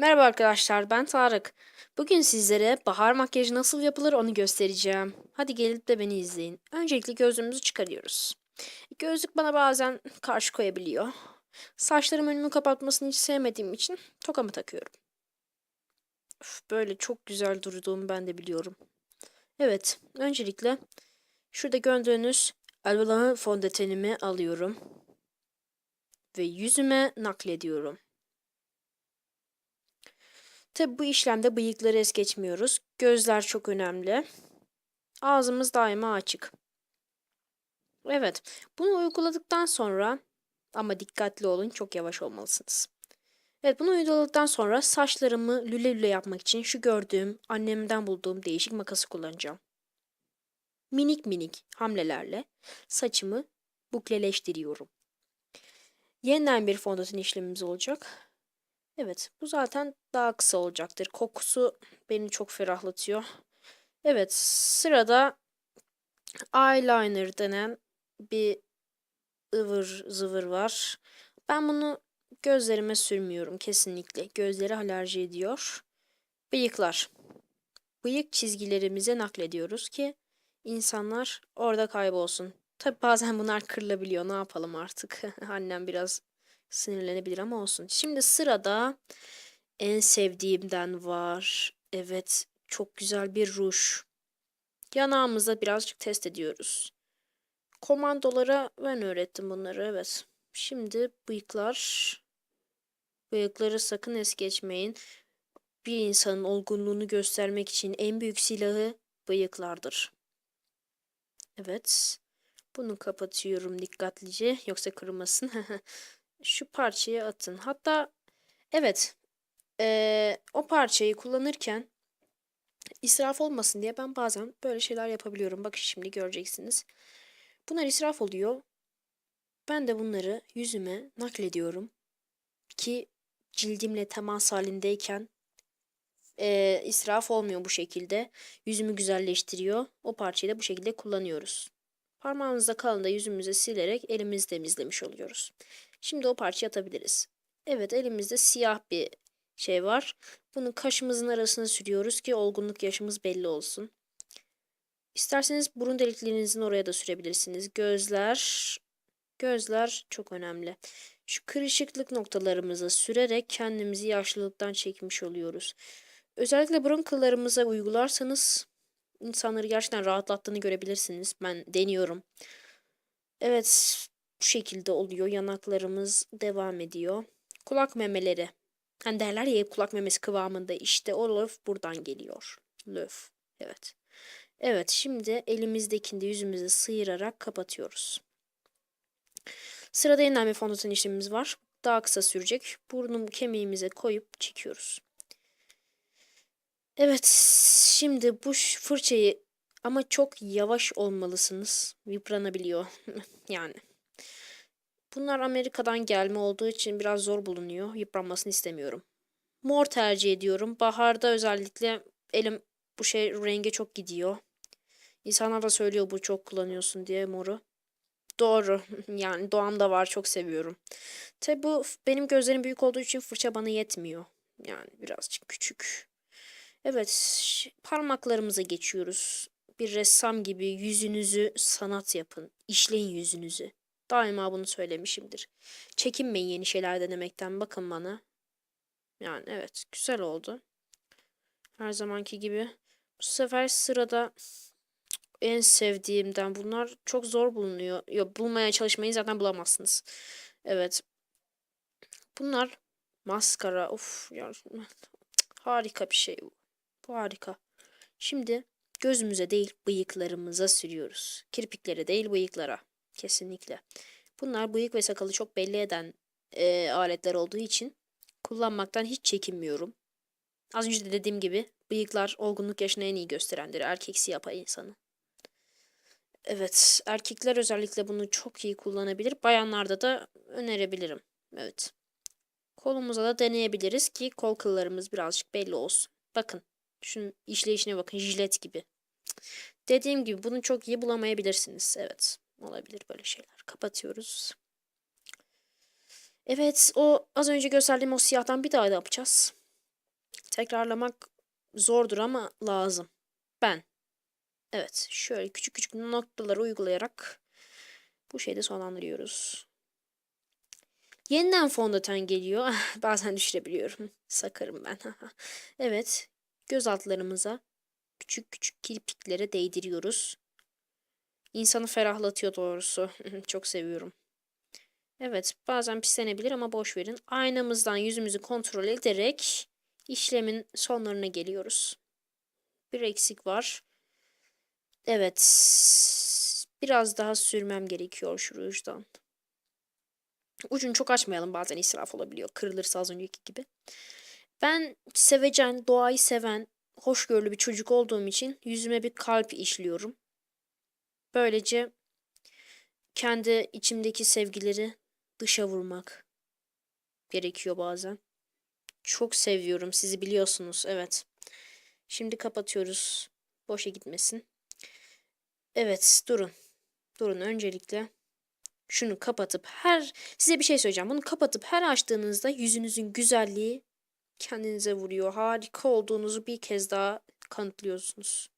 Merhaba arkadaşlar, ben Tarık. Bugün sizlere bahar makyajı nasıl yapılır onu göstereceğim. Hadi gelip de beni izleyin. Öncelikle gözlüğümüzü çıkarıyoruz. Gözlük bana bazen karşı koyabiliyor. Saçlarım önümü kapatmasını hiç sevmediğim için tokamı takıyorum. Üf, böyle çok güzel durduğumu ben de biliyorum. Evet, öncelikle şurada gördüğünüz Albalama fondötenimi alıyorum. Ve yüzüme naklediyorum. Tabi bu işlemde bıyıkları es geçmiyoruz. Gözler çok önemli. Ağzımız daima açık. Evet, bunu uyguladıktan sonra ama dikkatli olun, çok yavaş olmalısınız. Evet, bunu uyguladıktan sonra saçlarımı lüle lüle yapmak için şu gördüğüm, annemden bulduğum değişik makası kullanacağım. Minik minik hamlelerle saçımı bukleleştiriyorum. Yeniden bir fondöten işlemimiz olacak. Evet, bu zaten daha kısa olacaktır. Kokusu beni çok ferahlatıyor. Evet, sırada eyeliner denen bir ıvır zıvır var. Ben bunu gözlerime sürmüyorum kesinlikle. Gözleri alerji ediyor. Bıyıklar. Bıyık çizgilerimize naklediyoruz ki insanlar orada kaybolsun. Tabi bazen bunlar kırılabiliyor. Ne yapalım artık? Annem biraz sinirlenebilir ama olsun. Şimdi sırada en sevdiğimden var. Evet, çok güzel bir ruj. Yanağımızda birazcık test ediyoruz. Komandolara ben öğrettim bunları, evet. Şimdi bıyıklar. Bıyıkları sakın es geçmeyin. Bir insanın olgunluğunu göstermek için en büyük silahı bıyıklardır. Evet. Bunu kapatıyorum dikkatlice yoksa kırmasın. Şu parçayı atın. Hatta evet ee, o parçayı kullanırken israf olmasın diye ben bazen böyle şeyler yapabiliyorum. Bakın şimdi göreceksiniz. Bunlar israf oluyor. Ben de bunları yüzüme naklediyorum. Ki cildimle temas halindeyken e, israf olmuyor bu şekilde. Yüzümü güzelleştiriyor. O parçayı da bu şekilde kullanıyoruz. Parmağımızda kalan da yüzümüze silerek elimizi temizlemiş oluyoruz. Şimdi o parçayı atabiliriz. Evet elimizde siyah bir şey var. Bunu kaşımızın arasına sürüyoruz ki olgunluk yaşımız belli olsun. İsterseniz burun deliklerinizin oraya da sürebilirsiniz. Gözler, gözler çok önemli. Şu kırışıklık noktalarımıza sürerek kendimizi yaşlılıktan çekmiş oluyoruz. Özellikle burun kıllarımıza uygularsanız insanları gerçekten rahatlattığını görebilirsiniz. Ben deniyorum. Evet, bu şekilde oluyor. Yanaklarımız devam ediyor. Kulak memeleri. Hani derler ya kulak memesi kıvamında işte o löf buradan geliyor. Löf. Evet. Evet şimdi elimizdekini de yüzümüzü sıyırarak kapatıyoruz. Sırada yeniden bir fondöten işlemimiz var. Daha kısa sürecek. Burnum kemiğimize koyup çekiyoruz. Evet şimdi bu fırçayı ama çok yavaş olmalısınız. Yıpranabiliyor. yani. Bunlar Amerika'dan gelme olduğu için biraz zor bulunuyor. Yıpranmasını istemiyorum. Mor tercih ediyorum. Baharda özellikle elim bu şey renge çok gidiyor. İnsanlar da söylüyor bu çok kullanıyorsun diye moru. Doğru. Yani doğamda var çok seviyorum. Tabi bu benim gözlerim büyük olduğu için fırça bana yetmiyor. Yani birazcık küçük. Evet parmaklarımıza geçiyoruz. Bir ressam gibi yüzünüzü sanat yapın. İşleyin yüzünüzü. Daima bunu söylemişimdir. Çekinmeyin yeni şeyler denemekten. Bakın bana. Yani evet güzel oldu. Her zamanki gibi. Bu sefer sırada en sevdiğimden bunlar çok zor bulunuyor. Yok bulmaya çalışmayın zaten bulamazsınız. Evet. Bunlar maskara. Of ya harika bir şey bu. Bu harika. Şimdi gözümüze değil bıyıklarımıza sürüyoruz. Kirpiklere değil bıyıklara. Kesinlikle. Bunlar bıyık ve sakalı çok belli eden e, aletler olduğu için kullanmaktan hiç çekinmiyorum. Az önce de dediğim gibi bıyıklar olgunluk yaşını en iyi gösterendir. Erkeksi yapay insanı. Evet, erkekler özellikle bunu çok iyi kullanabilir. Bayanlarda da önerebilirim. Evet. Kolumuza da deneyebiliriz ki kol kıllarımız birazcık belli olsun. Bakın, şunun işleyişine bakın, jilet gibi. Dediğim gibi bunu çok iyi bulamayabilirsiniz. Evet. Olabilir böyle şeyler. Kapatıyoruz. Evet, o az önce gösterdiğim o siyahtan bir daha da yapacağız. Tekrarlamak zordur ama lazım. Ben. Evet, şöyle küçük küçük noktaları uygulayarak bu şeyde sonlandırıyoruz. Yeniden fondöten geliyor. Bazen düşürebiliyorum. Sakarım ben. evet, göz altlarımıza küçük küçük kirpiklere değdiriyoruz. İnsanı ferahlatıyor doğrusu. Çok seviyorum. Evet, bazen pislenebilir ama boş verin. Aynamızdan yüzümüzü kontrol ederek işlemin sonlarına geliyoruz. Bir eksik var. Evet. Biraz daha sürmem gerekiyor şu rujdan. Ucunu çok açmayalım bazen israf olabiliyor. Kırılırsa az önceki gibi. Ben sevecen, doğayı seven, hoşgörülü bir çocuk olduğum için yüzüme bir kalp işliyorum. Böylece kendi içimdeki sevgileri dışa vurmak gerekiyor bazen. Çok seviyorum sizi biliyorsunuz. Evet. Şimdi kapatıyoruz. Boşa gitmesin. Evet, durun. Durun öncelikle şunu kapatıp her size bir şey söyleyeceğim. Bunu kapatıp her açtığınızda yüzünüzün güzelliği kendinize vuruyor. Harika olduğunuzu bir kez daha kanıtlıyorsunuz.